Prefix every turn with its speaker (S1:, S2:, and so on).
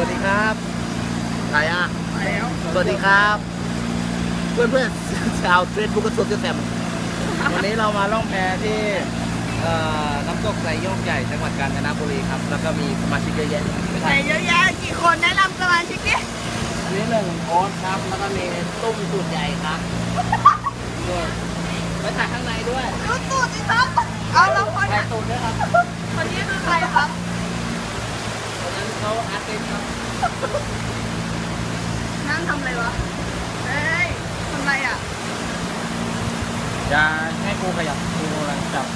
S1: วัสดีครับใครอะ
S2: มาแล้ว
S1: สวัสดีครับ เพื่อนเพื่อนๆชาวเฟซบุ๊กกระสุนกระแสมวันนี้เรามาล่องแพที่เอ่อน้ำตกไซโยกใหญ่จังหวัดกาญจนบุรีครับ แล้วก็มีสมาชิกเยอะแยะไม่
S2: ไหน
S1: ใช่
S2: เยอะแยะกี่คนแนะนำสมาชิกดิ
S1: นี่หนึ่งโอ๊ตครับ แล้วก็มีตุ้มสูตรใหญ่ครับด้วยไปถ่ายข้างในด้วย
S2: รู้ตูดสิครับเอาแล้วคน
S1: ถ่ายตูดด้วยครับ
S2: คนนี้คือใครครับ
S1: คนนั้นเขา อาร์ติสครับ
S2: นั่งทำอะไรวะ เฮ้ยทำไรอะ
S1: จะให้กูขยับกูกำลังจับ